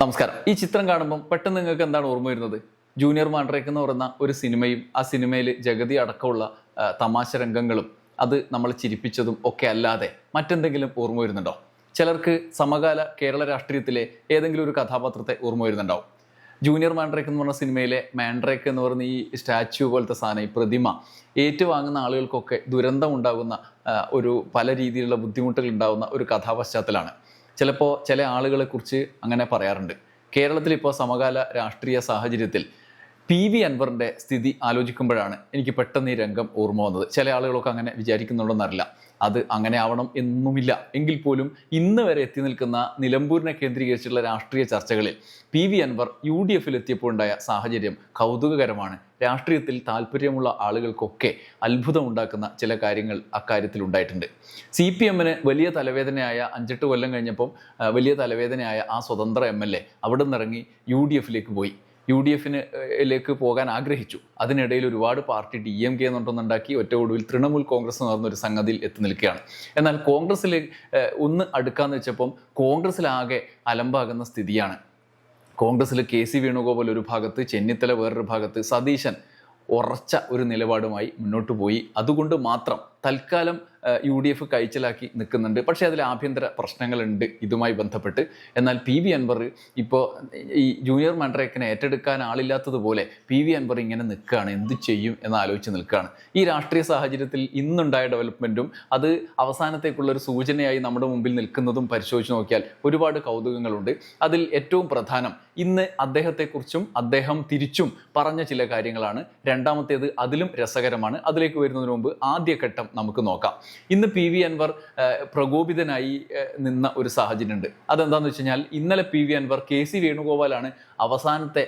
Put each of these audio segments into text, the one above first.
നമസ്കാരം. ഈ ചിത്രം കാണുമ്പോൾ പെട്ടെന്ന് നിങ്ങൾക്ക് എന്താണ് ഓർമ്മ വരുന്നത്? ജൂനിയർ മാൻഡ്രേക്ക് എന്ന് പറയുന്ന ഒരു സിനിമയും ആ സിനിമയിൽ ജഗതി അടക്കമുള്ള തമാശ രംഗങ്ങളും അത് നമ്മൾ ചിരിപ്പിച്ചതും ഒക്കെ അല്ലാതെ മറ്റെന്തെങ്കിലും ഓർമ്മ വരുന്നുണ്ടോ? ചിലർക്ക് സമകാല കേരള രാഷ്ട്രീയത്തിലെ ഏതെങ്കിലും ഒരു കഥാപാത്രത്തെ ഓർമ്മ വരുന്നുണ്ടാവും. ജൂനിയർ മാൻഡ്രേക്ക് എന്ന് പറഞ്ഞ സിനിമയിലെ മാൻഡ്രേക്ക് എന്ന് പറയുന്ന ഈ സ്റ്റാച്യു പോലത്തെ സാധനം ഈ പ്രതിമ ഏറ്റുവാങ്ങുന്ന ആളുകൾക്കൊക്കെ ദുരന്തം ഉണ്ടാകുന്ന ഒരു പല രീതിയിലുള്ള ബുദ്ധിമുട്ടുകൾ ഉണ്ടാകുന്ന ഒരു കഥാപശ്ചാത്തലമാണ്. ചിലപ്പോൾ ചില ആളുകളെ കുറിച്ച് അങ്ങനെ പറയാറുണ്ട്. കേരളത്തിൽ ഇപ്പോൾ സമകാല രാഷ്ട്രീയ സാഹചര്യത്തിൽ പി വി അൻവറിന്റെ സ്ഥിതി ആലോചിക്കുമ്പോഴാണ് എനിക്ക് പെട്ടെന്ന് ഈ രംഗം ഓർമ്മ വന്നത്. ചില ആളുകളൊക്കെ അങ്ങനെ വിചാരിക്കുന്നുണ്ടെന്നറിയില്ല. അത് അങ്ങനെ ആവണം എന്നുമില്ല. എങ്കിൽ പോലും ഇന്ന് വരെ എത്തി നിൽക്കുന്ന നിലമ്പൂരിനെ കേന്ദ്രീകരിച്ചുള്ള രാഷ്ട്രീയ ചർച്ചകളിൽ P V Anvar U D എഫിൽ എത്തിയപ്പോൾ ഉണ്ടായ സാഹചര്യം കൗതുകകരമാണ്. രാഷ്ട്രീയത്തിൽ താല്പര്യമുള്ള ആളുകൾക്കൊക്കെ അത്ഭുതമുണ്ടാക്കുന്ന ചില കാര്യങ്ങൾ അക്കാര്യത്തിൽ ഉണ്ടായിട്ടുണ്ട്. സി പി എമ്മിന് വലിയ തലവേദനയായ അഞ്ചെട്ട് കൊല്ലം കഴിഞ്ഞപ്പം വലിയ തലവേദനയായ ആ സ്വതന്ത്ര എം എൽ എ അവിടെ നിന്നിറങ്ങി യു ഡി എഫിലേക്ക് പോയി. യു ഡി എഫിനിലേക്ക് പോകാൻ ആഗ്രഹിച്ചു. അതിനിടയിൽ ഒരുപാട് പാർട്ടി ഡി എം കെ എന്നുണ്ടെന്നുണ്ടാക്കി ഒറ്റ ഒടുവിൽ തൃണമൂൽ കോൺഗ്രസ് എന്ന് പറഞ്ഞൊരു സംഗതിയിൽ എത്തി നിൽക്കുകയാണ്. എന്നാൽ കോൺഗ്രസ്സിൽ ഒന്ന് അടുക്കാന്ന് വെച്ചപ്പം കോൺഗ്രസ്സിലാകെ അലമ്പാകുന്ന സ്ഥിതിയാണ്. കോൺഗ്രസ്സിൽ കെ സി വേണുഗോപാൽ ഒരു ഭാഗത്ത് ചെന്നിത്തല വേറൊരു ഭാഗത്ത് സതീശൻ ഉറച്ച ഒരു നിലപാടുമായി മുന്നോട്ട് പോയി. അതുകൊണ്ട് മാത്രം തൽക്കാലം യു ഡി എഫ് കഴിച്ചലാക്കി നിൽക്കുന്നുണ്ട്. പക്ഷേ അതിൽ ആഭ്യന്തര പ്രശ്നങ്ങളുണ്ട് ഇതുമായി ബന്ധപ്പെട്ട്. എന്നാൽ പി വി അൻവർ ഇപ്പോൾ ഈ ജൂനിയർ മണ്ഡറേക്കിനെ ഏറ്റെടുക്കാൻ ആളില്ലാത്തതുപോലെ പി വി അൻവർ ഇങ്ങനെ നിൽക്കുകയാണ്. എന്ത് ചെയ്യും എന്ന് ആലോചിച്ച് നിൽക്കുകയാണ്. ഈ രാഷ്ട്രീയ സാഹചര്യത്തിൽ ഇന്നുണ്ടായ ഡെവലപ്മെന്റും അത് അവസാനത്തേക്കുള്ളൊരു സൂചനയായി നമ്മുടെ മുമ്പിൽ നിൽക്കുന്നതും പരിശോധിച്ച് നോക്കിയാൽ ഒരുപാട് കൗതുകങ്ങളുണ്ട്. അതിൽ ഏറ്റവും പ്രധാനം ഇന്ന് അദ്ദേഹത്തെക്കുറിച്ചും അദ്ദേഹം തിരിച്ചും പറഞ്ഞ ചില കാര്യങ്ങളാണ്. രണ്ടാമത്തേത് അതിലും രസകരമാണ്. അതിലേക്ക് വരുന്നതിന് മുമ്പ് ആദ്യഘട്ടം നമുക്ക് നോക്കാം. ഇന്ന് പി വി അൻവർ പ്രകോപിതനായി നിന്ന ഒരു സാഹചര്യമുണ്ട്. അതെന്താണെന്ന് വെച്ച് കഴിഞ്ഞാൽ ഇന്നലെ P V Anvar K C വേണുഗോപാലാണ് അവസാനത്തെ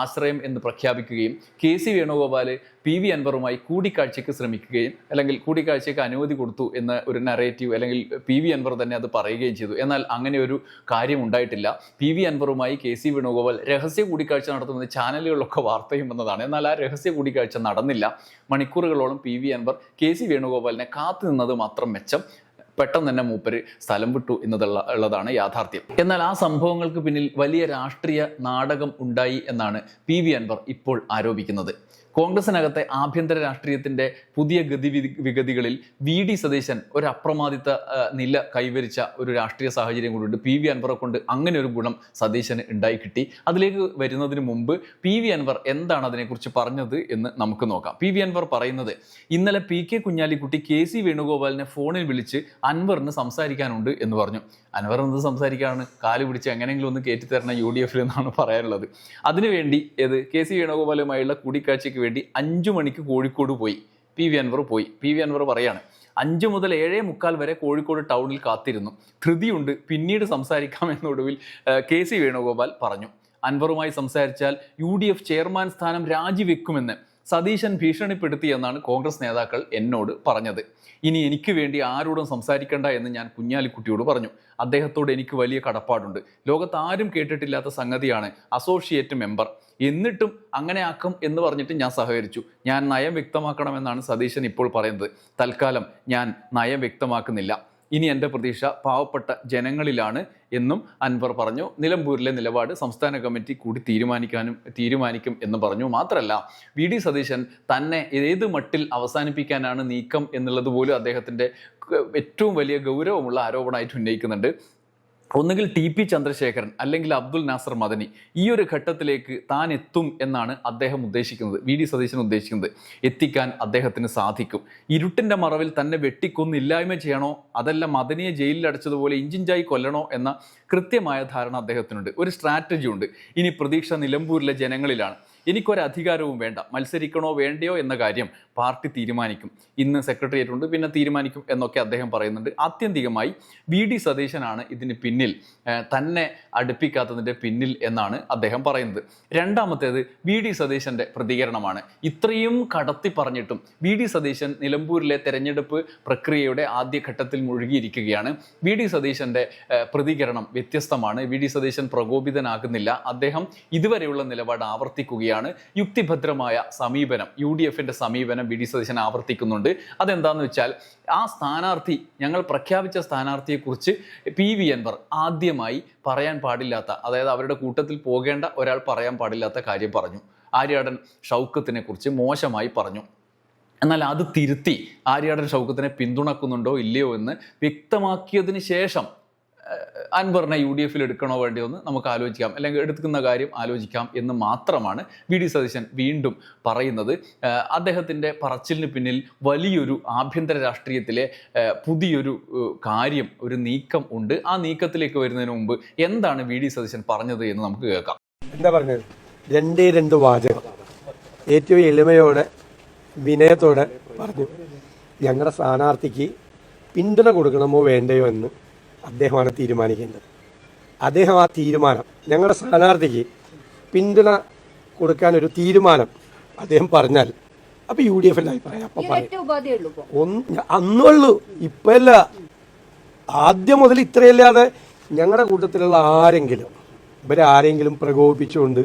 ആശ്രയം എന്ന് പ്രഖ്യാപിക്കുകയും K C Venugopal P V അൻവറുമായി കൂടിക്കാഴ്ചയ്ക്ക് ശ്രമിക്കുകയും അല്ലെങ്കിൽ കൂടിക്കാഴ്ചയ്ക്ക് അനുമതി കൊടുത്തു എന്ന ഒരു നറേറ്റീവ് അല്ലെങ്കിൽ പി വി അൻവർ തന്നെ അത് പറയുകയും ചെയ്തു. എന്നാൽ അങ്ങനെ ഒരു കാര്യം ഉണ്ടായിട്ടില്ല. പി വി അൻവറുമായി കെ സി വേണുഗോപാൽ രഹസ്യ കൂടിക്കാഴ്ച നടത്തുന്നത് ചാനലുകളിലൊക്കെ വാർത്തയും വന്നതാണ്. എന്നാൽ ആ രഹസ്യ കൂടിക്കാഴ്ച നടന്നില്ല. മണിക്കൂറുകളോളം P V Anvar K C വേണുഗോപാലിനെ കാത്തു നിന്നത് മാത്രം മെച്ചം. പെട്ടെന്ന് തന്നെ മൂപ്പര് സ്ഥലം വിട്ടു എന്നതുള്ള ഉള്ളതാണ് യാഥാർത്ഥ്യം. എന്നാൽ ആ സംഭവങ്ങൾക്ക് പിന്നിൽ വലിയ രാഷ്ട്രീയ നാടകം ഉണ്ടായി എന്നാണ് പി വി അൻവർ ഇപ്പോൾ ആരോപിക്കുന്നത്. കോൺഗ്രസിനകത്തെ ആഭ്യന്തര രാഷ്ട്രീയത്തിന്റെ പുതിയ ഗതി വിഗതികളിൽ വി ഡി സതീശൻ ഒരു അപ്രമാദിത്ത നില കൈവരിച്ച ഒരു രാഷ്ട്രീയ സാഹചര്യം കൂടിയുണ്ട് പി വി അൻവറെ കൊണ്ട് അങ്ങനെ ഒരു ഗുണം സതീശന് ഉണ്ടായി കിട്ടി. അതിലേക്ക് വരുന്നതിന് മുമ്പ് പി വി അൻവർ എന്താണ് അതിനെക്കുറിച്ച് പറഞ്ഞത് എന്ന് നമുക്ക് നോക്കാം. പി വി അൻവർ പറയുന്നത് ഇന്നലെ P K Kunhalikutty K C വേണുഗോപാലിനെ ഫോണിൽ വിളിച്ച് അൻവറിന് സംസാരിക്കാനുണ്ട് എന്ന് പറഞ്ഞു. അൻവർ എന്ത് സംസാരിക്കാണ്? കാൽ പിടിച്ച് എങ്ങനെയെങ്കിലും ഒന്ന് കയറ്റിത്തരണം യു ഡി എഫിൽ എന്നാണ് പറയാനുള്ളത്. അതിനുവേണ്ടി ഏത് കെ സി വേണുഗോപാലുമായുള്ള കൂടിക്കാഴ്ചയ്ക്ക് വേണ്ടി അഞ്ചു മണിക്ക് കോഴിക്കോട് പോയി. പി വി അൻവർ പോയി. പി വി അൻവർ പറയാണ് അഞ്ച് മുതൽ ഏഴേ മുക്കാൽ വരെ കോഴിക്കോട് ടൗണിൽ കാത്തിരുന്നു. ധൃതിയുണ്ട് പിന്നീട് സംസാരിക്കാം എന്നൊടുവിൽ ഏഹ്, കെ സി വേണുഗോപാൽ പറഞ്ഞു. അൻവറുമായി സംസാരിച്ചാൽ യു ഡി എഫ് ചെയർമാൻ സ്ഥാനം രാജിവെക്കുമെന്ന് സതീശൻ ഭീഷണിപ്പെടുത്തി എന്നാണ് കോൺഗ്രസ് നേതാക്കൾ എന്നോട് പറഞ്ഞത്. ഇനി എനിക്ക് വേണ്ടി ആരോടും സംസാരിക്കേണ്ട എന്ന് ഞാൻ കുഞ്ഞാലിക്കുട്ടിയോട് പറഞ്ഞു. അദ്ദേഹത്തോട് എനിക്ക് വലിയ കടപ്പാടുണ്ട്. ലോകത്ത് ആരും കേട്ടിട്ടില്ലാത്ത സംഗതിയാണ് അസോസിയേറ്റ് മെമ്പർ എന്നിട്ടും അങ്ങനെ ആക്കും എന്ന് പറഞ്ഞിട്ട് ഞാൻ സഹകരിച്ചു. ഞാൻ നയം വ്യക്തമാക്കണമെന്നാണ് സതീശൻ ഇപ്പോൾ പറയുന്നത്. തൽക്കാലം ഞാൻ നയം വ്യക്തമാക്കുന്നില്ല. ഇനി എന്റെ പ്രതീക്ഷ പാവപ്പെട്ട ജനങ്ങളിലാണ് എന്നും അൻവർ പറഞ്ഞു. നിലമ്പൂരിലെ നിലപാട് സംസ്ഥാന കമ്മിറ്റി കൂടി തീരുമാനിക്കാനും തീരുമാനിക്കും എന്ന് പറഞ്ഞു. മാത്രമല്ല വി ഡി സതീശൻ തന്നെ ഏത് മട്ടിൽ അവസാനിപ്പിക്കാനാണ് നീക്കം എന്നുള്ളത് പോലും അദ്ദേഹത്തിന്റെ ഏറ്റവും വലിയ ഗൗരവമുള്ള ആരോപണമായിട്ട് ഉന്നയിക്കുന്നുണ്ട്. ഒന്നുകിൽ ടി പി ചന്ദ്രശേഖരൻ അല്ലെങ്കിൽ അബ്ദുൽ നാസർ മദനി ഈ ഒരു ഘട്ടത്തിലേക്ക് താൻ എത്തും എന്നാണ് അദ്ദേഹം ഉദ്ദേശിക്കുന്നത് വി. ഡി. സതീശൻ ഉദ്ദേശിക്കുന്നത്. എത്തിക്കാൻ അദ്ദേഹത്തിന് സാധിക്കും. ഇരുട്ടിന്റെ മറവിൽ തന്നെ വെട്ടിക്കൊന്നില്ലായ്മ ചെയ്യണോ? അതല്ല മദനിയെ ജയിലിൽ അടച്ചതുപോലെ ഇഞ്ചിഞ്ചായി കൊല്ലണോ എന്ന കൃത്യമായ ധാരണ അദ്ദേഹത്തിനുണ്ട്. ഒരു സ്ട്രാറ്റജി ഉണ്ട്. ഇനി പ്രതീക്ഷ നിലമ്പൂരിലെ ജനങ്ങളിലാണ്. എനിക്കൊരു അധികാരവും വേണ്ട. മത്സരിക്കണോ വേണ്ടയോ എന്ന കാര്യം പാർട്ടി തീരുമാനിക്കും. ഇന്ന് സെക്രട്ടേറിയറ്റ് ഉണ്ട് പിന്നെ തീരുമാനിക്കും എന്നൊക്കെ അദ്ദേഹം പറയുന്നുണ്ട്. ആത്യന്തികമായി വി ഡി സതീശനാണ് ഇതിന് പിന്നിൽ തന്നെ അടുപ്പിക്കാത്തതിന്റെ പിന്നിൽ എന്നാണ് അദ്ദേഹം പറയുന്നത്. രണ്ടാമത്തേത് വി ഡി സതീശന്റെ പ്രതികരണമാണ്. ഇത്രയും കടത്തി പറഞ്ഞിട്ടും വി ഡി സതീശൻ നിലമ്പൂരിലെ തെരഞ്ഞെടുപ്പ് പ്രക്രിയയുടെ ആദ്യഘട്ടത്തിൽ മുഴുകിയിരിക്കുകയാണ്. വി ഡി സതീശന്റെ പ്രതികരണം വ്യത്യസ്തമാണ്. വി ഡി സതീശൻ പ്രകോപിതനാകുന്നില്ല. അദ്ദേഹം ഇതുവരെയുള്ള നിലപാട് ആവർത്തിക്കുകയാണ്. നിലനിൽക്കുകയാണ് യുക്തിഭദ്രമായ സമീപനം. യു ഡി എഫിന്റെ സമീപനം വി ഡി സതീശൻ ആവർത്തിക്കുന്നുണ്ട്. അതെന്താന്ന് വെച്ചാൽ ആ സ്ഥാനാർത്ഥി ഞങ്ങൾ പ്രഖ്യാപിച്ച സ്ഥാനാർത്ഥിയെക്കുറിച്ച് പി വി അൻവർ ആദ്യമായി പറയാൻ പാടില്ലാത്ത അതായത് അവരുടെ കൂട്ടത്തിൽ പോകേണ്ട ഒരാൾ പറയാൻ പാടില്ലാത്ത കാര്യം പറഞ്ഞു. ആര്യാടൻ ഷൗക്കത്തിനെ കുറിച്ച് മോശമായി പറഞ്ഞു. എന്നാൽ അത് തിരുത്തി ആര്യാടൻ ഷൗക്കത്തിനെ പിന്തുണക്കുന്നുണ്ടോ ഇല്ലയോ എന്ന് വ്യക്തമാക്കിയതിന് ശേഷം അൻവറിനെ യു ഡി എഫിൽ എടുക്കണോ വേണ്ടിയോ എന്ന് നമുക്ക് ആലോചിക്കാം. അല്ലെങ്കിൽ എടുക്കുന്ന കാര്യം ആലോചിക്കാം എന്ന് മാത്രമാണ് വി ഡി സതീശൻ വീണ്ടും പറയുന്നത്. അദ്ദേഹത്തിന്റെ പറച്ചിലിന് പിന്നിൽ വലിയൊരു ആഭ്യന്തര രാഷ്ട്രീയത്തിലെ പുതിയൊരു കാര്യം ഒരു നീക്കം ഉണ്ട്. ആ നീക്കത്തിലേക്ക് വരുന്നതിന് മുമ്പ് എന്താണ് വി ഡി സതീശൻ പറഞ്ഞത് എന്ന് നമുക്ക് കേൾക്കാം. എന്താ പറഞ്ഞത്? രണ്ടേ രണ്ട് വാചകം. ഏറ്റവും എളിമയോടെ വിനയത്തോടെ പറഞ്ഞു. ഞങ്ങളുടെ സ്ഥാനാർത്ഥിക്ക് പിന്തുണ കൊടുക്കണമോ വേണ്ടയോ എന്ന് അദ്ദേഹമാണ് തീരുമാനിക്കേണ്ടത്. അദ്ദേഹം ആ തീരുമാനം ഞങ്ങളുടെ സ്ഥാനാർത്ഥിക്ക് പിന്തുണ കൊടുക്കാൻ ഒരു തീരുമാനം അദ്ദേഹം പറഞ്ഞാൽ അപ്പൊ യു ഡി എഫിന്റെ അഭിപ്രായം അപ്പൊ പറയും. അന്നുള്ളൂ ഇപ്പല്ല ആദ്യം മുതൽ ഇത്രയല്ലാതെ ഞങ്ങളുടെ കൂട്ടത്തിലുള്ള ആരെങ്കിലും ഇവരെ ആരെങ്കിലും പ്രകോപിപ്പിച്ചുകൊണ്ട്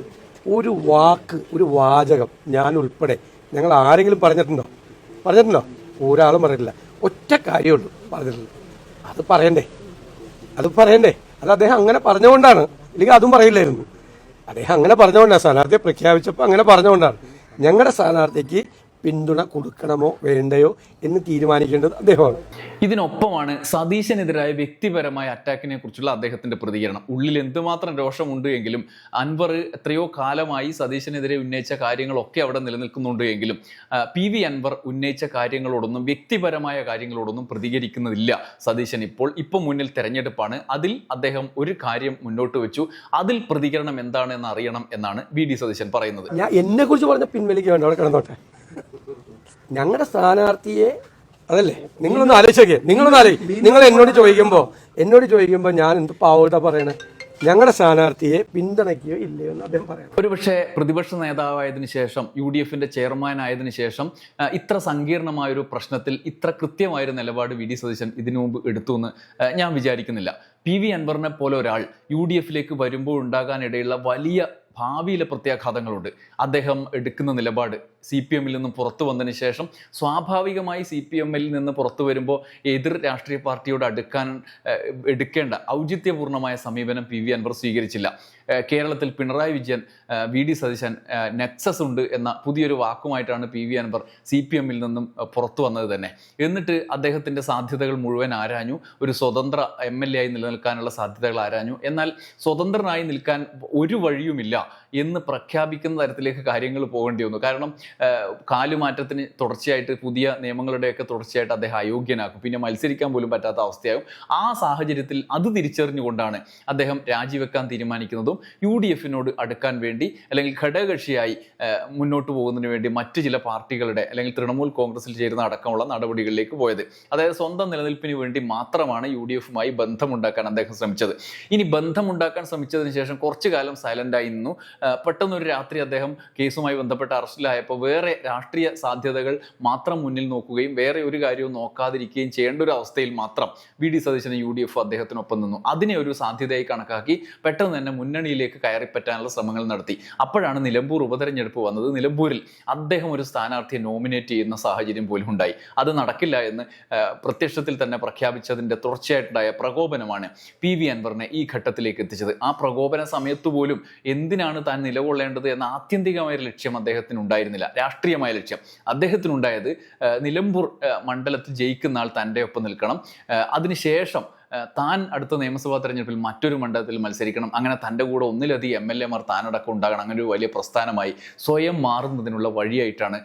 ഒരു വാക്ക് ഒരു വാചകം ഞാൻ ഉൾപ്പെടെ ഞങ്ങൾ ആരെങ്കിലും പറഞ്ഞിട്ടുണ്ടോ? പറഞ്ഞിട്ടുണ്ടോ? ഒരാളും പറഞ്ഞിട്ടില്ല. ഒറ്റ കാര്യമുള്ളൂ പറഞ്ഞിട്ടുള്ളൂ അത് പറയണ്ടേ? അത് പറയണ്ടേ? അത് അദ്ദേഹം അങ്ങനെ പറഞ്ഞുകൊണ്ടാണ്. ഇല്ലെങ്കിൽ അതും പറയില്ലായിരുന്നു. അദ്ദേഹം അങ്ങനെ പറഞ്ഞുകൊണ്ടാണ്. സ്ഥാനാർത്ഥിയെ പ്രഖ്യാപിച്ചപ്പോൾ അങ്ങനെ പറഞ്ഞുകൊണ്ടാണ്. ഞങ്ങളുടെ സ്ഥാനാർത്ഥിക്ക് പിന്തുണ കൊടുക്കണമോ വേണ്ടയോ എന്ന് തീരുമാനിക്കേണ്ടത് അദ്ദേഹമാണ്. ഇതിനൊപ്പമാണ് സതീശനെതിരായ വ്യക്തിപരമായ അറ്റാക്കിനെ കുറിച്ചുള്ള അദ്ദേഹത്തിന്റെ പ്രതികരണം. ഉള്ളിൽ എന്തുമാത്രം രോഷമുണ്ട് എങ്കിലും അൻവർ എത്രയോ കാലമായി സതീശനെതിരെ ഉന്നയിച്ച കാര്യങ്ങളൊക്കെ അവിടെ നിലനിൽക്കുന്നുണ്ട് എങ്കിലും പി വി അൻവർ ഉന്നയിച്ച കാര്യങ്ങളോടൊന്നും വ്യക്തിപരമായ കാര്യങ്ങളോടൊന്നും പ്രതികരിക്കുന്നില്ല സതീശൻ ഇപ്പോൾ. ഇപ്പൊ മുന്നിൽ തെരഞ്ഞെടുപ്പാണ്. അതിൽ അദ്ദേഹം ഒരു കാര്യം മുന്നോട്ട് വെച്ചു. അതിൽ പ്രതികരണം എന്താണ് എന്ന് അറിയണം എന്നാണ് വി ഡി സതീശൻ പറയുന്നത്. ഞാൻ എന്നെ കുറിച്ച് പറഞ്ഞ പിൻവലിക്ക് വേണ്ട. അവിടെ കിടന്നോട്ടെ. ഞങ്ങളുടെ സ്ഥാനാർത്ഥിയെ അതല്ലേ? നിങ്ങളൊന്ന് ആലോചിച്ചേ നിങ്ങളൊന്ന് ആലോചിക്കും നിങ്ങൾ എന്നോട് ചോദിക്കുമ്പോൾ എന്നോട് ചോദിക്കുമ്പോൾ ഞാൻ എന്ത് പാവോട്ടാ പറയണേ? ഞങ്ങളുടെ സ്ഥാനാർത്ഥിയെ പിന്തുണയ്ക്കുകയോ ഇല്ലയോ എന്ന് അദ്ദേഹം പറയാം ഒരുപക്ഷെ പ്രതിപക്ഷ നേതാവായതിനു ശേഷം യു ഡി എഫിന്റെ ചെയർമാൻ ആയതിനു ശേഷം ഇത്ര ഇത്ര സങ്കീർണമായൊരു പ്രശ്നത്തിൽ ഇത്ര കൃത്യമായൊരു നിലപാട് വി ഡി സതീശൻ ഇതിനു മുമ്പ് എടുത്തു എന്ന് ഞാൻ വിചാരിക്കുന്നില്ല. പി വി അൻവറിനെ പോലെ ഒരാൾ യു ഡി എഫിലേക്ക് വരുമ്പോൾ ഉണ്ടാകാനിടയുള്ള വലിയ ഭാവിയിലെ പ്രത്യാഘാതങ്ങളുണ്ട്. അദ്ദേഹം എടുക്കുന്ന നിലപാട് സി പി എമ്മിൽ നിന്നും പുറത്തു വന്നതിന് ശേഷം സ്വാഭാവികമായി സി പി എമ്മിൽ നിന്ന് പുറത്തു വരുമ്പോൾ എതിർ രാഷ്ട്രീയ പാർട്ടിയോട് അടുക്കാൻ എടുക്കേണ്ട ഔചിത്യപൂർണമായ സമീപനം പി വി അൻവർ സ്വീകരിച്ചില്ല. കേരളത്തിൽ Pinarayi Vijayan V D Satheesan nexus ഉണ്ട് എന്ന പുതിയൊരു വാക്കുമായിട്ടാണ് P V Anvar C P എമ്മിൽ നിന്നും പുറത്തു വന്നത് തന്നെ. എന്നിട്ട് അദ്ദേഹത്തിന്റെ സാധ്യതകൾ മുഴുവൻ ആരാഞ്ഞു? ഒരു സ്വതന്ത്ര എം എൽ എ ആയി നിലനിൽക്കാനുള്ള സാധ്യതകൾ ആരാഞ്ഞു? എന്നാൽ സ്വതന്ത്രനായി നിൽക്കാൻ ഒരു വഴിയുമില്ല. എന്ന് പ്രഖ്യാപിക്കുന്ന തരത്തിലേക്ക് കാര്യങ്ങൾ പോകേണ്ടി വന്നു. കാരണം കാലുമാറ്റത്തിന് തുടർച്ചയായിട്ട് പുതിയ നിയമങ്ങളുടെയൊക്കെ തുടർച്ചയായിട്ട് അദ്ദേഹം അയോഗ്യനാക്കും. പിന്നെ മത്സരിക്കാൻ പോലും പറ്റാത്ത അവസ്ഥയാകും. ആ സാഹചര്യത്തിൽ അത് തിരിച്ചറിഞ്ഞുകൊണ്ടാണ് അദ്ദേഹം രാജിവെക്കാൻ തീരുമാനിക്കുന്നതും യു ഡി എഫിനോട് അടുക്കാൻ വേണ്ടി അല്ലെങ്കിൽ ഘടകകക്ഷിയായി മുന്നോട്ട് പോകുന്നതിന് വേണ്ടി മറ്റ് ചില പാർട്ടികളുടെ അല്ലെങ്കിൽ തൃണമൂൽ കോൺഗ്രസിൽ ചേരുന്ന അടക്കമുള്ള നടപടികളിലേക്ക് പോയത്. അതായത് സ്വന്തം നിലനിൽപ്പിന് വേണ്ടി മാത്രമാണ് യു ഡി എഫുമായി ബന്ധമുണ്ടാക്കാൻ അദ്ദേഹം ശ്രമിച്ചത്. ഇനി ബന്ധമുണ്ടാക്കാൻ ശ്രമിച്ചതിന് ശേഷം കുറച്ചു കാലം സൈലന്റായി നിന്നു. പെട്ടെന്നൊരു രാത്രി അദ്ദേഹം കേസുമായി ബന്ധപ്പെട്ട് അറസ്റ്റിലായപ്പോൾ വേറെ രാഷ്ട്രീയ സാധ്യതകൾ മാത്രം മുന്നിൽ നോക്കുകയും വേറെ ഒരു കാര്യവും നോക്കാതിരിക്കുകയും ചെയ്യേണ്ട ഒരു അവസ്ഥയിൽ മാത്രം വി ഡി സതീശന് യു ഡി എഫ് അദ്ദേഹത്തിനൊപ്പം നിന്നു. അതിനെ ഒരു സാധ്യതയായി കണക്കാക്കി പെട്ടെന്ന് തന്നെ മുന്നണിയിലേക്ക് കയറിപ്പറ്റാനുള്ള ശ്രമങ്ങൾ നടത്തി. അപ്പോഴാണ് നിലമ്പൂർ ഉപതെരഞ്ഞെടുപ്പ് വന്നത്. നിലമ്പൂരിൽ അദ്ദേഹം ഒരു സ്ഥാനാർത്ഥിയെ നോമിനേറ്റ് ചെയ്യുന്ന സാഹചര്യം പോലും ഉണ്ടായി. അത് നടക്കില്ല എന്ന് പ്രത്യക്ഷത്തിൽ തന്നെ പ്രഖ്യാപിച്ചതിന്റെ തുടർച്ചയായിട്ടുണ്ടായ പ്രകോപനമാണ് പി വി അൻവറിനെ ഈ ഘട്ടത്തിലേക്ക് എത്തിച്ചത്. ആ പ്രകോപന സമയത്ത് പോലും എന്തിനാണ് താൻ നിലകൊള്ളേണ്ടത് എന്ന ആത്യന്തികമായ ലക്ഷ്യം അദ്ദേഹത്തിന് ഉണ്ടായിരുന്നില്ല രാഷ്ട്രീയമായ ലക്ഷ്യം. അദ്ദേഹത്തിനുണ്ടായത് നിലമ്പൂർ മണ്ഡലത്തിൽ ജയിക്കുന്ന ആൾ തന്റെ ഒപ്പം നിൽക്കണം. അതിനുശേഷം താൻ അടുത്ത നിയമസഭാ തെരഞ്ഞെടുപ്പിൽ മറ്റൊരു മണ്ഡലത്തിൽ മത്സരിക്കണം. അങ്ങനെ തന്റെ കൂടെ ഒന്നിലധികം എം എൽ എമാർ താനടക്കം ഉണ്ടാകണം. അങ്ങനെ ഒരു വലിയ പ്രസ്ഥാനമായി സ്വയം മാറുന്നതിനുള്ള വഴിയായിട്ടാണ്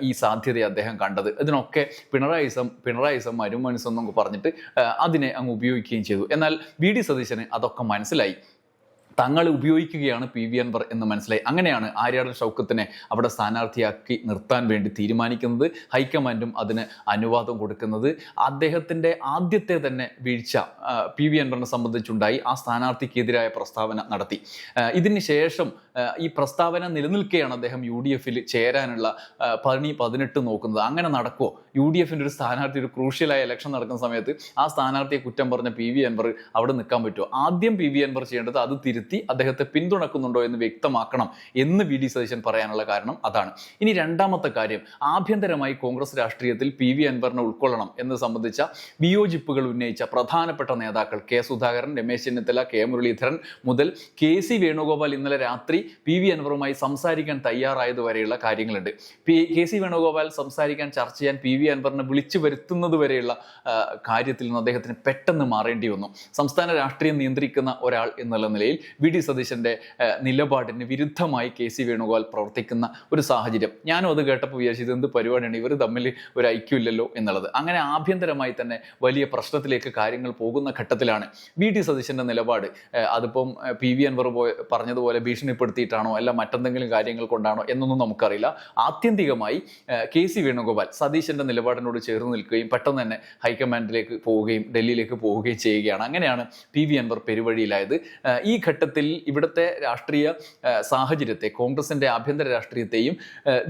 ഈ സാധ്യത അദ്ദേഹം കണ്ടത്. ഇതിനൊക്കെ പിണറായിസം പിണറായിസം മരുമനുസം എന്നൊക്കെ പറഞ്ഞിട്ട് അതിനെ അങ്ങ് ഉപയോഗിക്കുകയും ചെയ്തു. എന്നാൽ വി. ഡി. സതീശന് അതൊക്കെ മനസ്സിലായി. തങ്ങൾ ഉപയോഗിക്കുകയാണ് പി വി അൻവർ എന്ന് മനസ്സിലായി. അങ്ങനെയാണ് ആര്യാടൻ ഷൗക്കത്തിനെ അവിടെ സ്ഥാനാർത്ഥിയാക്കി നിർത്താൻ വേണ്ടി തീരുമാനിക്കുന്നത് ഹൈക്കമാൻഡും അതിന് അനുവാദം കൊടുക്കുന്നത്. അദ്ദേഹത്തിന്റെ ആദ്യത്തെ തന്നെ വീഴ്ച പി വി അൻവറിനെ സംബന്ധിച്ചുണ്ടായി ആ സ്ഥാനാർത്ഥിക്കെതിരായ പ്രസ്താവന നടത്തി. ഇതിന് ശേഷം ഈ പ്രസ്താവന നിലനിൽക്കുകയാണ് അദ്ദേഹം യു ഡി എഫിൽ ചേരാനുള്ള പതിനി പതിനെട്ട് നോക്കുന്നത്. അങ്ങനെ നടക്കുമോ യു ഡി എഫിന്റെ ഒരു സ്ഥാനാർത്ഥി ഒരു ക്രൂഷ്യലായ ഇലക്ഷൻ നടക്കുന്ന സമയത്ത് ആ സ്ഥാനാർത്ഥിയെ കുറ്റം പറഞ്ഞ പി വി അൻവർ അവിടെ നിൽക്കാൻ പറ്റുമോ? ആദ്യം പി വി അൻവർ ചെയ്യേണ്ടത് അത് തിരുത്തി വിലയിരുത്തി അദ്ദേഹത്തെ പിന്തുണക്കുന്നുണ്ടോ എന്ന് വ്യക്തമാക്കണം എന്ന് വി ഡി സതീശൻ പറയാനുള്ള കാരണം അതാണ്. ഇനി രണ്ടാമത്തെ കാര്യം ആഭ്യന്തരമായി കോൺഗ്രസ് രാഷ്ട്രീയത്തിൽ പി വി അൻവറിനെ ഉൾക്കൊള്ളണം എന്ന് സംബന്ധിച്ച വിയോജിപ്പുകൾ ഉന്നയിച്ച പ്രധാനപ്പെട്ട നേതാക്കൾ കെ സുധാകരൻ രമേശ് ചെന്നിത്തല കെ മുരളീധരൻ മുതൽ കെ സി വേണുഗോപാൽ ഇന്നലെ രാത്രി പി വി അൻവറുമായി സംസാരിക്കാൻ തയ്യാറായതുവരെയുള്ള കാര്യങ്ങളുണ്ട്. പി കെ സി വേണുഗോപാൽ സംസാരിക്കാൻ ചർച്ച ചെയ്യാൻ പി വി അൻവറിനെ വിളിച്ചു വരുത്തുന്നത് വരെയുള്ള കാര്യത്തിൽ നിന്ന് അദ്ദേഹത്തിന് പെട്ടെന്ന് മാറേണ്ടി വന്നു. സംസ്ഥാന രാഷ്ട്രീയം നിയന്ത്രിക്കുന്ന ഒരാൾ എന്നുള്ള നിലയിൽ വി ഡി സതീശന്റെ നിലപാടിന് വിരുദ്ധമായി കെ സി വേണുഗോപാൽ പ്രവർത്തിക്കുന്ന ഒരു സാഹചര്യം. ഞാനും അത് കേട്ടപ്പോൾ വിചാരിച്ചു ഇത് എന്ത് പരിപാടിയാണ്? ഇവർ തമ്മിൽ ഒരു ഐക്യമില്ലല്ലോ എന്നുള്ളത്. അങ്ങനെ ആഭ്യന്തരമായി തന്നെ വലിയ പ്രശ്നത്തിലേക്ക് കാര്യങ്ങൾ പോകുന്ന ഘട്ടത്തിലാണ് വി ഡി സതീശന്റെ നിലപാട്. അതിപ്പം പി വി അൻവർ പറഞ്ഞതുപോലെ ഭീഷണിപ്പെടുത്തിയിട്ടാണോ അല്ല മറ്റെന്തെങ്കിലും കാര്യങ്ങൾ കൊണ്ടാണോ എന്നൊന്നും നമുക്കറിയില്ല. ആത്യന്തികമായി കെ സി വേണുഗോപാൽ സതീശന്റെ നിലപാടിനോട് ചേർന്ന് നിൽക്കുകയും പെട്ടെന്ന് തന്നെ ഹൈക്കമാൻഡിലേക്ക് പോവുകയും ഡൽഹിയിലേക്ക് പോവുകയും ചെയ്യുകയാണ്. അങ്ങനെയാണ് പി വി അൻവർ പെരുവഴിയിലായത്. ഈ ഘട്ടത്തിൽ ഇവിടുത്തെ രാഷ്ട്രീയ സാഹചര്യത്തെ കോൺഗ്രസിന്റെ ആഭ്യന്തര രാഷ്ട്രീയത്തെയും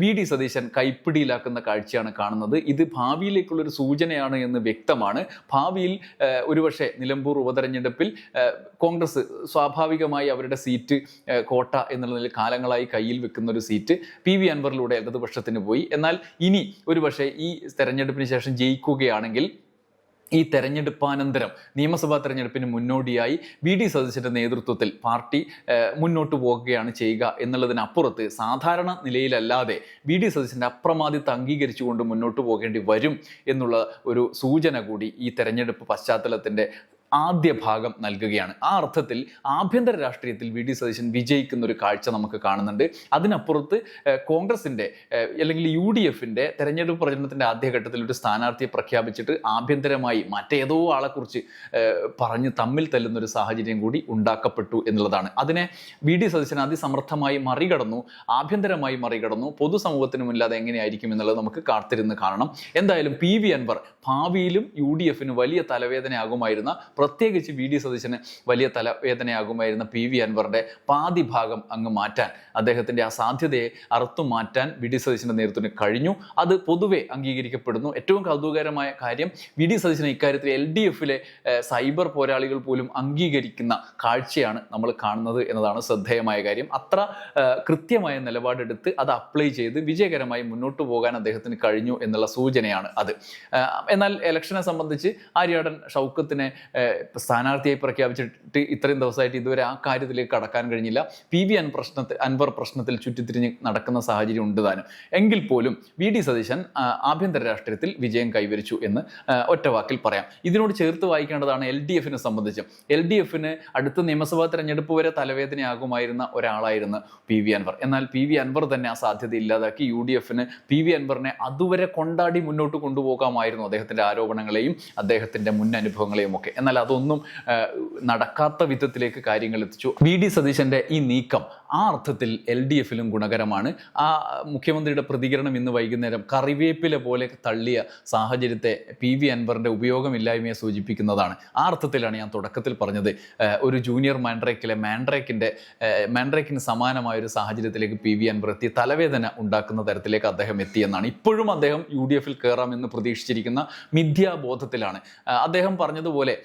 വി ഡി സതീശൻ കൈപ്പിടിയിലാക്കുന്ന കാഴ്ചയാണ് കാണുന്നത്. ഇത് ഭാവിയിലേക്കുള്ള ഒരു സൂചനയാണ് എന്ന് വ്യക്തമാണ്. ഭാവിയിൽ ഒരുപക്ഷെ നിലമ്പൂർ ഉപതെരഞ്ഞെടുപ്പിൽ കോൺഗ്രസ് സ്വാഭാവികമായി അവരുടെ സീറ്റ് കോട്ട എന്നുള്ള നിലയിൽ കാലങ്ങളായി കയ്യിൽ വെക്കുന്ന ഒരു സീറ്റ് പി വി അൻവറിലൂടെ ഇടതുപക്ഷത്തിന് പോയി. എന്നാൽ ഇനി ഒരുപക്ഷെ ഈ തെരഞ്ഞെടുപ്പിന് ശേഷം ജയിക്കുകയാണെങ്കിൽ ഈ തെരഞ്ഞെടുപ്പാനന്തരം നിയമസഭാ തെരഞ്ഞെടുപ്പിന് മുന്നോടിയായി വി ഡി സതീശന്റെ നേതൃത്വത്തിൽ പാർട്ടി മുന്നോട്ട് പോകുകയാണ് ചെയ്യുക എന്നുള്ളതിനപ്പുറത്ത് സാധാരണ നിലയിലല്ലാതെ വി ഡി സതീശന്റെ അപ്രമാദിത്വം അംഗീകരിച്ചുകൊണ്ട് മുന്നോട്ട് പോകേണ്ടി വരും എന്നുള്ള ഒരു സൂചന കൂടി ഈ തെരഞ്ഞെടുപ്പ് പശ്ചാത്തലത്തിന്റെ ആദ്യ ഭാഗം നൽകുകയാണ്. ആ അർത്ഥത്തിൽ ആഭ്യന്തര രാഷ്ട്രീയത്തിൽ വി ഡി സതീശൻ വിജയിക്കുന്ന ഒരു കാഴ്ച നമുക്ക് കാണുന്നുണ്ട്. അതിനപ്പുറത്ത് കോൺഗ്രസിന്റെ അല്ലെങ്കിൽ യു ഡി എഫിന്റെ തെരഞ്ഞെടുപ്പ് പ്രചരണത്തിന്റെ ആദ്യഘട്ടത്തിൽ ഒരു സ്ഥാനാർത്ഥിയെ പ്രഖ്യാപിച്ചിട്ട് ആഭ്യന്തരമായി മറ്റേതോ ആളെക്കുറിച്ച് പറഞ്ഞ് തമ്മിൽ തല്ലുന്ന ഒരു സാഹചര്യം കൂടി ഉണ്ടാക്കപ്പെട്ടു എന്നുള്ളതാണ്. അതിനെ വി ഡി സതീശൻ അതിസമർത്ഥമായി മറികടന്നു ആഭ്യന്തരമായി മറികടന്നു പൊതുസമൂഹത്തിന് മുന്നിൽ എങ്ങനെയായിരിക്കും എന്നുള്ളത് നമുക്ക് കാത്തിരുന്ന് കാണണം. എന്തായാലും പി വി അൻവർ ഭാവിയിലും യു ഡി എഫിന് വലിയ തലവേദനയാകുമായിരുന്ന പ്രത്യേകിച്ച് വി ഡി സതീശന് വലിയ തലവേദനയാകുമായിരുന്ന പി വി അൻവറിന്റെ പാതി ഭാഗം അങ്ങ് മാറ്റാൻ അദ്ദേഹത്തിന്റെ ആ സാധ്യതയെ അറുത്തു മാറ്റാൻ വി ഡി സതീശന്റെ നേതൃത്വത്തിന് കഴിഞ്ഞു. അത് പൊതുവെ അംഗീകരിക്കപ്പെടുന്നു. ഏറ്റവും കൗതുകകരമായ കാര്യം വി ഡി സതീശന് ഇക്കാര്യത്തിൽ എൽ ഡി എഫിലെ സൈബർ പോരാളികൾ പോലും അംഗീകരിക്കുന്ന കാഴ്ചയാണ് നമ്മൾ കാണുന്നത് എന്നതാണ് ശ്രദ്ധേയമായ കാര്യം. അത്ര കൃത്യമായ നിലപാടെടുത്ത് അത് അപ്ലൈ ചെയ്ത് വിജയകരമായി മുന്നോട്ട് പോകാൻ അദ്ദേഹത്തിന് കഴിഞ്ഞു എന്നുള്ള സൂചനയാണ് അത്. എന്നാൽ ഇലക്ഷനെ സംബന്ധിച്ച് ആര്യാടൻ ഷൗക്കത്തിനെ സ്ഥാനാർത്ഥിയായി പ്രഖ്യാപിച്ചിട്ട് ഇത്രയും ദിവസമായിട്ട് ഇതുവരെ ആ കാര്യത്തിലേക്ക് കടക്കാൻ കഴിഞ്ഞില്ല. പി വി അൻ പ്രശ്നത്തിൽ അൻവർ പ്രശ്നത്തിൽ ചുറ്റിത്തിരിഞ്ഞ് നടക്കുന്ന സാഹചര്യം ഉണ്ട് താനും. എങ്കിൽ പോലും വി ഡി സതീശൻ ആഭ്യന്തര രാഷ്ട്രീയത്തിൽ വിജയം കൈവരിച്ചു എന്ന് ഒറ്റ വാക്കിൽ പറയാം. ഇതിനോട് ചേർത്ത് വായിക്കേണ്ടതാണ് എൽ ഡി എഫിനെ സംബന്ധിച്ച്. എൽ ഡി എഫിന് അടുത്ത നിയമസഭാ തെരഞ്ഞെടുപ്പ് വരെ തലവേദനയാകുമായിരുന്ന ഒരാളായിരുന്നു പി വി അൻവർ. എന്നാൽ പി വി അൻവർ തന്നെ ആ സാധ്യത ഇല്ലാതാക്കി യു ഡി എഫിന് പി വി അൻവറിനെ അതുവരെ കൊണ്ടാടി മുന്നോട്ട് കൊണ്ടുപോകാമായിരുന്നു അദ്ദേഹത്തിന്റെ ആരോപണങ്ങളെയും അദ്ദേഹത്തിന്റെ മുൻ അനുഭവങ്ങളെയും ഒക്കെ. എന്നാൽ അതൊന്നും നടക്കാത്ത വിധത്തിലേക്ക് കാര്യങ്ങൾ എത്തിച്ചു. വി. ഡി. സതീശന്റെ ഈ നീക്കം ആ അർത്ഥത്തിൽ എൽ ഡി എഫിലും ഗുണകരമാണ്. ആ മുഖ്യമന്ത്രിയുടെ പ്രതികരണം ഇന്ന് വൈകുന്നേരം കറിവേപ്പില പോലെ തള്ളിയ സാഹചര്യത്തെ പി വി അൻവറിന്റെ ഉപയോഗമില്ലായ്മയെ സൂചിപ്പിക്കുന്നതാണ്. ആ അർത്ഥത്തിലാണ് ഞാൻ തുടക്കത്തിൽ പറഞ്ഞത്. ഒരു ജൂനിയർ മാൻഡ്രേക്കിലെ മാൻഡ്രേക്കിന്റെ മാൻഡ്രേക്കിന് സമാനമായ ഒരു സാഹചര്യത്തിലേക്ക് പി വി അൻവർ എത്തി. തലവേദന ഉണ്ടാക്കുന്ന തരത്തിലേക്ക് അദ്ദേഹം എത്തിയെന്നാണ് ഇപ്പോഴും അദ്ദേഹം യു ഡി എഫിൽ കയറാമെന്ന് പ്രതീക്ഷിച്ചിരിക്കുന്ന മിഥ്യാബോധത്തിലാണ്. അദ്ദേഹം പറഞ്ഞതുപോലെ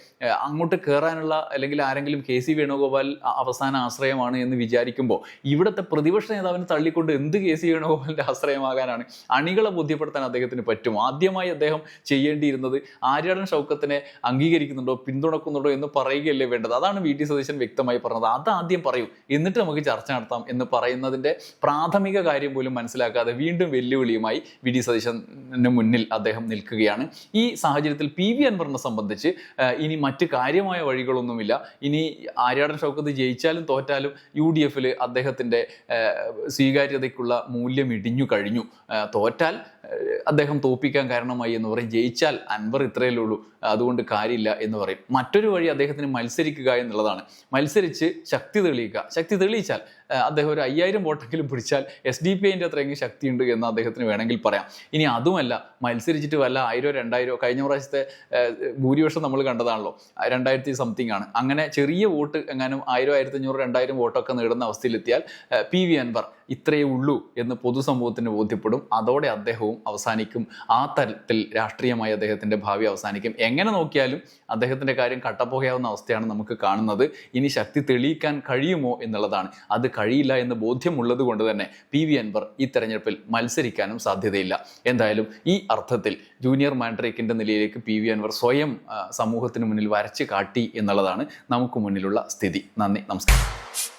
അങ്ങോട്ട് കയറാനുള്ള അല്ലെങ്കിൽ ആരെങ്കിലും കെ സി വേണുഗോപാൽ അവസാന ആശ്രയമാണ് എന്ന് വിചാരിക്കുമ്പോൾ ഇവിടുത്തെ പ്രതിപക്ഷ നേതാവിനെ തള്ളിക്കൊണ്ട് എന്ത് കേസ് വേണുഗോപാലിന്റെ ആശ്രയമാകാനാണ്. അണികളെ ബോധ്യപ്പെടുത്താൻ അദ്ദേഹത്തിന് പറ്റും. ആദ്യമായി അദ്ദേഹം ചെയ്യേണ്ടിയിരുന്നത് ആര്യാടൻ ഷൗക്കത്തിനെ അംഗീകരിക്കുന്നുണ്ടോ പിന്തുണക്കുന്നുണ്ടോ എന്ന് പറയുകയല്ലേ വേണ്ടത്. അതാണ് വി ടി സതീശൻ വ്യക്തമായി പറഞ്ഞത്. അത് ആദ്യം പറയൂ. എന്നിട്ട് നമുക്ക് ചർച്ച നടത്താം എന്ന് പറയുന്നതിന്റെ പ്രാഥമിക കാര്യം പോലും മനസ്സിലാക്കാതെ വീണ്ടും വെല്ലുവിളിയുമായി വി ഡി സതീശന് മുന്നിൽ അദ്ദേഹം നിൽക്കുകയാണ്. ഈ സാഹചര്യത്തിൽ പി വി അൻവറിനെ സംബന്ധിച്ച് ഇനി മറ്റ് കാര്യമായ വഴികളൊന്നുമില്ല. ഇനി ആര്യാടൻ ഷൗക്കത്ത് ജയിച്ചാലും തോറ്റാലും യു ഡി എഫിൽ അദ്ദേഹത്തിന്റെ ആ, സ്വീകാര്യതയ്ക്കുള്ള മൂല്യം ഇടിഞ്ഞു കഴിഞ്ഞു. തോറ്റാൽ അദ്ദേഹം തോപ്പിക്കാൻ കാരണമായി എന്ന് പറയും. ജയിച്ചാൽ അൻവർ ഇത്രയേ ഉള്ളൂ. അതുകൊണ്ട് കാര്യമില്ല എന്ന് പറയും. മറ്റൊരു വഴി അദ്ദേഹത്തിന് മത്സരിക്കുക എന്നുള്ളതാണ്. മത്സരിച്ച് ശക്തി തെളിയിക്കുക. ശക്തി തെളിയിച്ചാൽ അദ്ദേഹം ഒരു അയ്യായിരം വോട്ടെങ്കിലും പിടിച്ചാൽ എസ് ഡി പി ഐന്റെ അത്രയെങ്കിലും ശക്തിയുണ്ട് എന്ന് അദ്ദേഹത്തിന് വേണമെങ്കിൽ പറയാം. ഇനി അതുമല്ല മത്സരിച്ചിട്ട് വല്ല ആയിരോ രണ്ടായിരോ കഴിഞ്ഞ പ്രാവശ്യത്തെ ഭൂരിപക്ഷം നമ്മൾ കണ്ടതാണല്ലോ. രണ്ടായിരത്തി സംതിങ് ആണ്. അങ്ങനെ ചെറിയ വോട്ട് എങ്ങാനും ആയിരം ആയിരത്തി അഞ്ഞൂറ് രണ്ടായിരം വോട്ടൊക്കെ നേടുന്ന അവസ്ഥയിലെത്തിയാൽ പി വി അൻവർ ഇത്രയേ ഉള്ളൂ എന്ന് പൊതുസമൂഹത്തിന് ബോധ്യപ്പെടും. അതോടെ അദ്ദേഹവും അവസാനിക്കും. ആ തരത്തിൽ രാഷ്ട്രീയമായി അദ്ദേഹത്തിന്റെ ഭാവി അവസാനിക്കും. എങ്ങനെ നോക്കിയാലും അദ്ദേഹത്തിന്റെ കാര്യം കട്ടപ്പോകയാവുന്ന അവസ്ഥയാണ് നമുക്ക് കാണുന്നത്. ഇനി ശക്തി തെളിയിക്കാൻ കഴിയുമോ എന്നുള്ളതാണ്. അത് കഴിയില്ല എന്ന് ബോധ്യമുള്ളത് കൊണ്ട് തന്നെ പി വി അൻവർ ഈ തെരഞ്ഞെടുപ്പിൽ മത്സരിക്കാനും സാധ്യതയില്ല. എന്തായാലും ഈ അർത്ഥത്തിൽ ജൂനിയർ മാൻഡ്രേക്കിന്റെ നിലയിലേക്ക് പി വി അൻവർ സ്വയം സമൂഹത്തിന് മുന്നിൽ വരച്ച് കാട്ടി എന്നുള്ളതാണ് നമുക്ക് മുന്നിലുള്ള സ്ഥിതി. നന്ദി. നമസ്കാരം.